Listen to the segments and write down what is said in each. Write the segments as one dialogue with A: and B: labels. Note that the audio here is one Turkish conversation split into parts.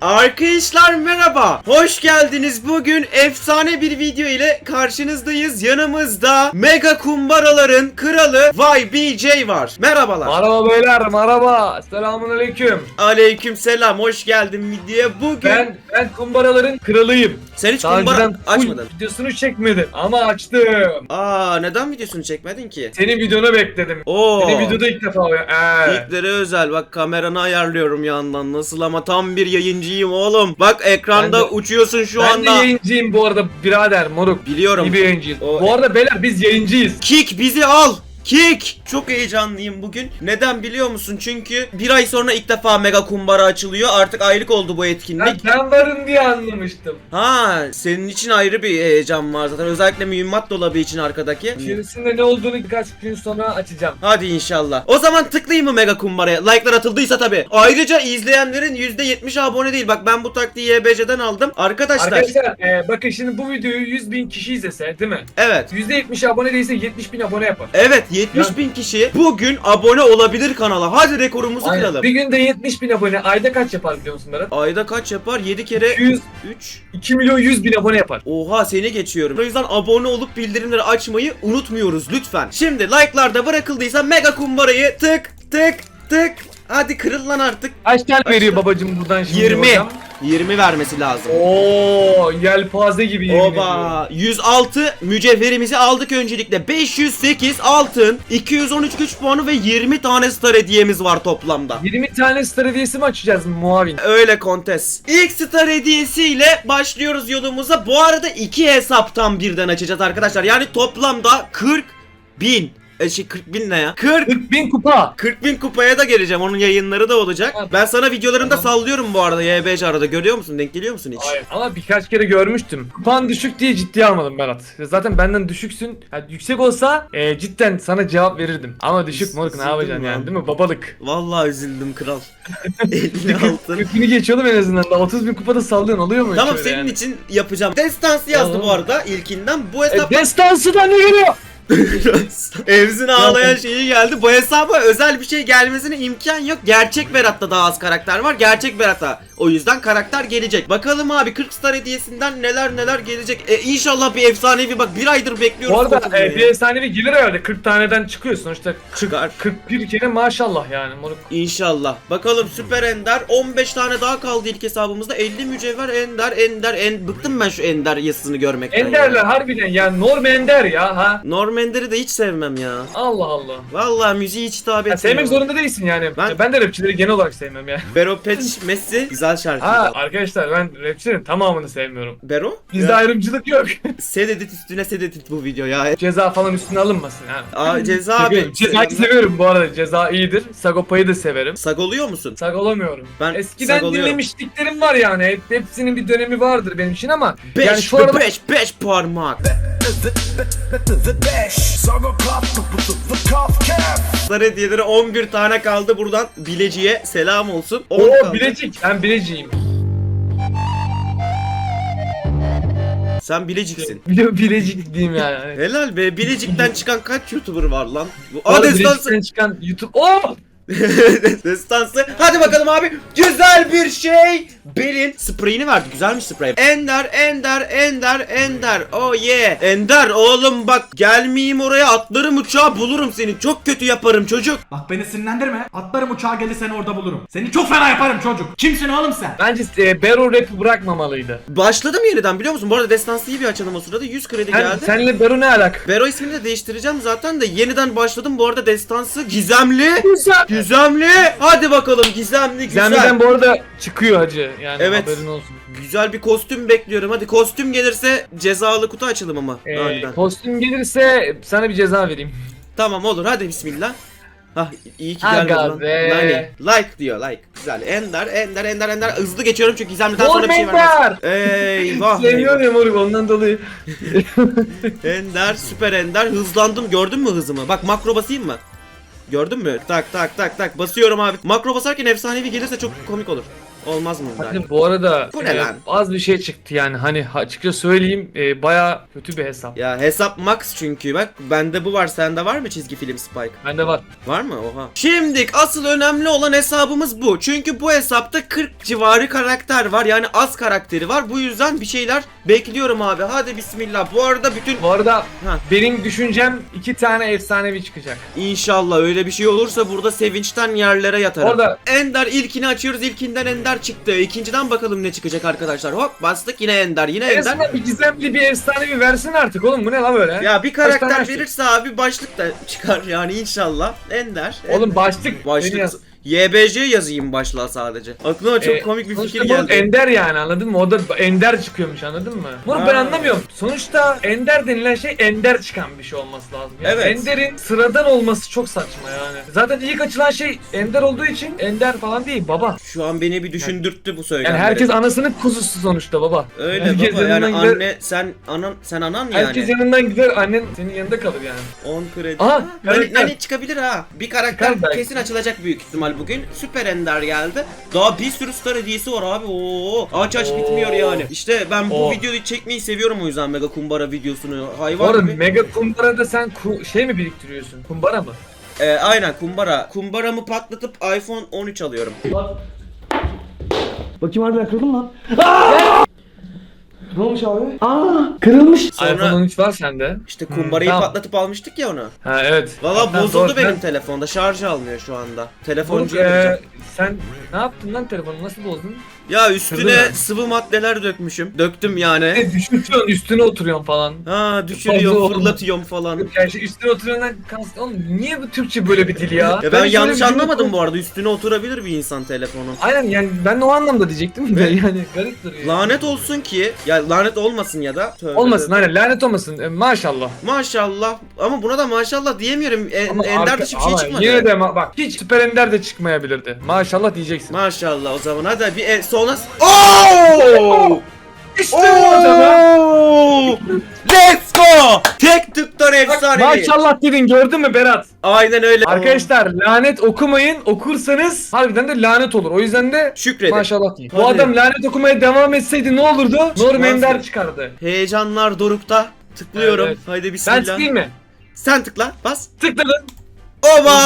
A: Arkadaşlar merhaba. Hoş geldiniz. Bugün efsane bir video ile karşınızdayız. Yanımızda mega kumbaraların kralı YBJ var. Merhabalar.
B: Merhaba beyler merhaba. Selamun aleyküm.
A: Aleyküm selam. Hoş geldin videoya. Bugün
B: Ben ben kumbaraların kralıyım.
A: Sen hiç
B: Daha
A: kumbara
B: önceden full
A: açmadın.
B: videosunu çekmedim ama açtım.
A: Aa neden videosunu çekmedin ki?
B: Senin videonu bekledim.
A: Oo.
B: Senin videoda ilk defa o. Ee.
A: İlkleri özel. Bak kameranı ayarlıyorum yandan. Nasıl ama tam bir yayıncıyım oğlum. Bak ekranda
B: Ben de-
A: uçuyorsun şu
B: ben
A: anda.
B: de yayıncıyım bu arada birader moruk.
A: Biliyorum.
B: İyi bir yayıncıyız.
A: O-
B: Bu arada beyler biz yayıncıyız.
A: Kick bizi al. Kick! Çok heyecanlıyım bugün. Neden biliyor musun? Çünkü bir ay sonra ilk defa mega kumbara açılıyor. Artık aylık oldu bu etkinlik.
B: ben varım diye anlamıştım.
A: Ha, senin için ayrı bir heyecan var zaten. Özellikle mühimmat dolabı için arkadaki.
B: İçerisinde ne olduğunu birkaç gün sonra açacağım.
A: Hadi inşallah. O zaman tıklayayım mı mega kumbaraya? Like'lar atıldıysa tabi. Ayrıca izleyenlerin %70 abone değil. Bak ben bu taktiği YBC'den aldım. Arkadaşlar.
B: Arkadaşlar e, bakın şimdi bu videoyu 100 bin kişi izlese değil mi?
A: Evet.
B: %70 abone değilse 70 bin abone yapar.
A: Evet 70 bin kişi bugün abone olabilir kanala. Hadi rekorumuzu
B: Aynen.
A: kıralım.
B: Bir günde 70 bin abone ayda kaç yapar biliyor musun Berat?
A: Ayda kaç yapar? 7 kere
B: 200,
A: 3.
B: 2 milyon 100 bin abone yapar.
A: Oha seni geçiyorum. O yüzden abone olup bildirimleri açmayı unutmuyoruz lütfen. Şimdi like'larda bırakıldıysa mega kumbarayı tık tık tık. Hadi kırıl lan artık.
B: Kaç tane veriyor babacım buradan şimdi
A: 20.
B: hocam?
A: 20 vermesi lazım.
B: Oo, yelpaze gibi yemin ediyorum.
A: Oba 106 mücevherimizi aldık öncelikle 508 altın 213 güç puanı ve 20 tane star hediyemiz var toplamda
B: 20 tane star hediyesi mi açacağız muavin?
A: Öyle kontes. İlk star hediyesiyle başlıyoruz yolumuza. Bu arada iki hesaptan birden açacağız arkadaşlar. Yani toplamda 40 bin. E şey 40 bin ne ya? 40
B: 40 bin kupa.
A: 40 bin kupaya da geleceğim. Onun yayınları da olacak.
B: Tamam.
A: Ben sana videolarımda
B: Tamam.
A: sallıyorum bu arada YBC arada. Görüyor musun? Denk geliyor musun hiç?
B: Hayır. Ama birkaç kere görmüştüm. Kupan düşük diye ciddiye almadım Berat. Zaten benden düşüksün. Yani yüksek olsa e, cidden sana cevap verirdim. Ama düşük moruk ne yapacaksın yani değil mi? Babalık.
A: Vallahi üzüldüm kral. 50 altın.
B: 40 bini geçiyordum en azından da 30 bin kupada sallıyorsun oluyor mu?
A: Tamam senin
B: yani?
A: için yapacağım. Destansı yazdı
B: Tamam.
A: bu arada ilkinden. Bu
B: E,
A: hesap
B: destansı da ne geliyor?
A: Evzin ağlayan şeyi geldi. Bu hesaba özel bir şey gelmesine imkan yok. Gerçek Berat'ta daha az karakter var. Gerçek Berat'a. O yüzden karakter gelecek. Bakalım abi 40 star hediyesinden neler neler gelecek. E, inşallah bir efsanevi bak bir aydır bekliyoruz.
B: Bu arada e, bir efsanevi gelir herhalde 40 taneden çıkıyor sonuçta. 40,
A: Çıkar.
B: 41 kere maşallah yani moruk.
A: İnşallah. Bakalım Süper Ender 15 tane daha kaldı ilk hesabımızda. 50 mücevher Ender Ender en bıktım ben şu Ender yazısını görmekten.
B: Enderler
A: ya.
B: harbiden yani norm ender ya ha.
A: Norm Ender'i de hiç sevmem ya.
B: Allah Allah.
A: Vallahi müziği hiç hitap
B: Ya
A: etmiyor.
B: sevmek zorunda değilsin yani.
A: Ben-
B: Ben, de rapçileri genel olarak sevmem ya.
A: Bero Patch Messi güzel şarkı.
B: Ha arkadaşlar ben rapçilerin tamamını sevmiyorum.
A: Bero?
B: Bizde
A: Ya,
B: ayrımcılık yok.
A: Sededit üstüne sededit bu video ya.
B: ceza falan üstüne alınmasın ha.
A: Aa, ceza abi.
B: Seviyorum. Cezayı seviyorum bu arada. Ceza iyidir. Sagopa'yı da severim.
A: Sag oluyor musun?
B: Sag olamıyorum.
A: Ben
B: Eskiden
A: sag oluyorum.
B: dinlemişliklerim var yani. Hep, hepsinin bir dönemi vardır benim için ama
A: 5
B: yani şu aralar
A: 5 5 parmak. Hediyeleri 11 tane kaldı buradan Bileci'ye selam olsun. 10
B: o
A: kaldı.
B: bilecik. Ben bileciyim.
A: Sen Bilecik'sin.
B: Bile, bilecik diyeyim yani. Hani.
A: Helal be Bilecik'ten çıkan kaç YouTuber var lan? Bu.
B: Bilecik'ten çıkan YouTube. Oh!
A: destansı. Hadi bakalım abi. Güzel bir şey. Belin spreyini verdi. Güzelmiş sprey. Ender, Ender, Ender, Ender. Oh yeah. Ender oğlum bak gelmeyeyim oraya atlarım uçağa bulurum seni. Çok kötü yaparım çocuk.
C: Bak beni sinirlendirme. Atlarım uçağa gelir seni orada bulurum. Seni çok fena yaparım çocuk. Kimsin oğlum sen?
B: Bence e, Bero rap'i bırakmamalıydı.
A: Başladım yeniden biliyor musun? Bu arada destansıyı bir açalım o sırada. 100 kredi
B: Sen,
A: geldi.
B: senle Bero ne alaka?
A: Bero ismini de değiştireceğim zaten de yeniden başladım. Bu arada destansı gizemli.
B: Güzel.
A: Gizemli. Hadi bakalım gizemli güzel.
B: Gizemli'den bu arada çıkıyor hacı. Yani
A: Evet.
B: haberin olsun.
A: Güzel bir kostüm bekliyorum. Hadi kostüm gelirse cezalı kutu açalım ama.
B: Ee, kostüm gelirse sana bir ceza vereyim.
A: Tamam olur hadi bismillah. Hah iyi ki
B: Aga
A: gelmedi lan.
B: be.
A: Nani? Like diyor like. Güzel. Ender ender ender ender. Hızlı geçiyorum çünkü gizemliden sonra bir şey
B: Tormentor!
A: vermez. Eyvah.
B: Sevmiyorum ya moruk ondan dolayı.
A: Ender süper ender. Hızlandım gördün mü hızımı? Bak makro basayım mı? Gördün mü? Tak tak tak tak basıyorum abi. Makro basarken efsanevi gelirse çok komik olur. Olmaz mı?
B: Hadi bu arada
A: Bu ne
B: e,
A: lan?
B: az bir şey çıktı yani hani açıkça söyleyeyim e, baya kötü bir hesap.
A: Ya hesap max çünkü bak bende bu var sende var mı çizgi film Spike?
B: Bende var.
A: Var mı? Oha. Şimdi asıl önemli olan hesabımız bu. Çünkü bu hesapta 40 civarı karakter var. Yani az karakteri var. Bu yüzden bir şeyler bekliyorum abi. Hadi bismillah. Bu arada bütün
B: Bu arada
A: Ha.
B: benim düşüncem iki tane efsanevi çıkacak.
A: İnşallah öyle bir şey olursa burada sevinçten yerlere yatarım.
B: Orada-
A: Ender ilkini açıyoruz. İlkinden Ender çıktı. İkinciden bakalım ne çıkacak arkadaşlar. Hop bastık yine Ender. Yine
B: En
A: Ender.
B: azından bir gizemli bir efsanevi versin artık oğlum bu ne la böyle?
A: Ya bir karakter verirse abi başlık da çıkar yani inşallah. Ender.
B: Oğlum
A: Ender.
B: başlık.
A: Başlık. YBC yazayım başlığa sadece. Aklıma çok
B: E,
A: komik bir
B: sonuçta
A: fikir geldi.
B: Ender yani anladın mı? O da Ender çıkıyormuş anladın mı? Bunu ben
A: Ha.
B: anlamıyorum. Sonuçta Ender denilen şey Ender çıkan bir şey olması lazım. Yani
A: Evet.
B: Ender'in sıradan olması çok saçma yani. Zaten ilk açılan şey Ender olduğu için Ender falan değil baba.
A: Şu an beni bir düşündürttü bu
B: Yani
A: söylemleri.
B: herkes anasının kuzusu sonuçta baba.
A: Öyle
B: herkes
A: baba yani
B: yanından gider-
A: anne sen anan sen anan yani.
B: Herkes yanından gider annen senin yanında kalır yani.
A: 10 kredi.
B: Aha,
A: Ha, Nani,
B: karakter.
A: Nani çıkabilir ha. Bir karakter
B: Çıkar belki.
A: kesin açılacak büyük ihtimal bugün. Süper Ender geldi. Daha bir sürü star hediyesi var abi. Oo, aç aç
B: Oo.
A: bitmiyor yani. İşte ben bu
B: Oo.
A: videoyu çekmeyi seviyorum o yüzden Mega Kumbara videosunu. Hayvan
B: arada
A: gibi.
B: Mega Kumbara'da sen ku- şey mi biriktiriyorsun? Kumbara mı?
A: Ee, aynen kumbara. Kumbaramı patlatıp iPhone 13 alıyorum.
D: Bakayım harbiden kırıldı mı lan? Ne olmuş abi? Aa, kırılmış.
A: Sonra-
B: iPhone 13 var sende.
A: İşte kumbarayı
B: tamam.
A: patlatıp almıştık ya onu.
B: Ha evet.
A: Valla
B: Hatta
A: bozuldu
B: doğru.
A: benim
B: Ben-
A: telefonda. Şarjı almıyor şu anda.
B: Moruk,
A: Telefoncuya
B: e,
A: vereceğim.
B: sen ne yaptın lan telefonu nasıl bozdun?
A: Ya üstüne
B: kırdın mı?
A: sıvı maddeler dökmüşüm. Döktüm yani.
B: E, düşürtüyorsun üstüne oturuyorsun falan.
A: Ha düşürüyorum,
B: Fazla oldu.
A: fırlatıyorum falan.
B: Yani şey, üstüne oturuyorsun kast. Oğlum niye bu Türkçe böyle bir dil ya?
A: Ya ben
B: hiç
A: yanlış anlamadım bu arada. Üstüne oturabilir bir insan telefonun.
B: Aynen yani ben de o anlamda diyecektim de yani garip duruyor.
A: Lanet olsun ki, ya lanet olmasın ya da. Tövbe
B: Olmasın
A: tövbe.
B: aynen lanet olmasın E, maşallah.
A: Maşallah. Ama buna da maşallah diyemiyorum. En,
B: Ama
A: ender
B: arka-
A: dışı bir şey
B: ama
A: çıkmadı.
B: Yine de ma- bak hiç süper ender de çıkmayabilirdi. Maşallah diyeceksin.
A: Maşallah o zaman hadi bir e, sonra... Oo!
B: İşte.
A: Oo! Let's go! Tek tıktan efsane.
B: Maşallah dedin gördün mü Berat?
A: Aynen öyle.
B: Arkadaşlar lanet okumayın. Okursanız harbiden de lanet olur. O yüzden de
A: Şükredin.
B: maşallah deyin. Bu
A: Hadi.
B: adam lanet okumaya devam etseydi ne olurdu? Norm. Ender çıkardı.
A: Heyecanlar dorukta. Tıklıyorum.
B: Evet.
A: Haydi bismillah.
B: Ben tıklayayım mı?
A: Sen tıkla. Bas.
B: Tıkladım.
A: Oba!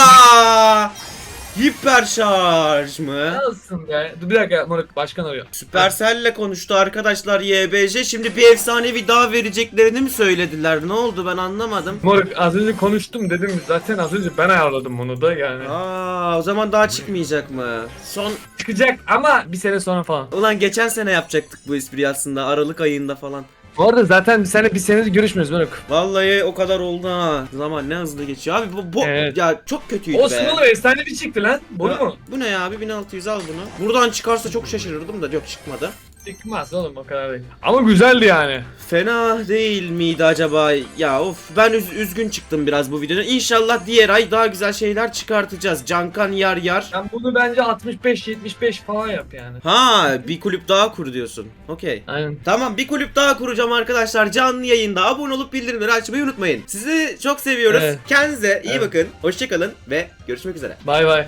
A: Hiper şarj mı?
B: Nasılsın be? Dur bir dakika moruk başkan arıyor.
A: Supercell'le konuştu arkadaşlar YBJ. Şimdi bir efsanevi daha vereceklerini mi söylediler? Ne oldu ben anlamadım.
B: Moruk az önce konuştum dedim zaten az önce ben ayarladım bunu da yani.
A: Aa, o zaman daha çıkmayacak mı? Son
B: Çıkacak ama bir sene sonra falan.
A: Ulan geçen sene yapacaktık bu espriyi aslında Aralık ayında falan.
B: Bu arada zaten sene bir senedir görüşmüyoruz moruk.
A: Vallahi o kadar oldu ha. Zaman ne hızlı geçiyor abi bu, bu
B: Evet.
A: ya çok kötüydü be.
B: oğlum efsane bir çıktı lan. Bunu
A: Ya,
B: mu?
A: Bu ne ya abi 1600 al bunu. Buradan çıkarsa çok şaşırırdım da yok çıkmadı.
B: Çıkmaz oğlum o kadar değil. Ama güzeldi yani.
A: Fena değil miydi acaba? Ya of ben üz- üzgün çıktım biraz bu videoda. İnşallah diğer ay daha güzel şeyler çıkartacağız. Cankan yar yar.
B: Sen bunu bence 65-75 falan yap yani.
A: Ha bir kulüp daha kur diyorsun. Okey.
B: Aynen.
A: Tamam bir kulüp daha kuracağım arkadaşlar. Canlı yayında abone olup bildirimleri açmayı unutmayın. Sizi çok seviyoruz.
B: Evet.
A: Kendinize iyi
B: Evet.
A: bakın. Hoşçakalın ve görüşmek üzere.
B: Bay bay.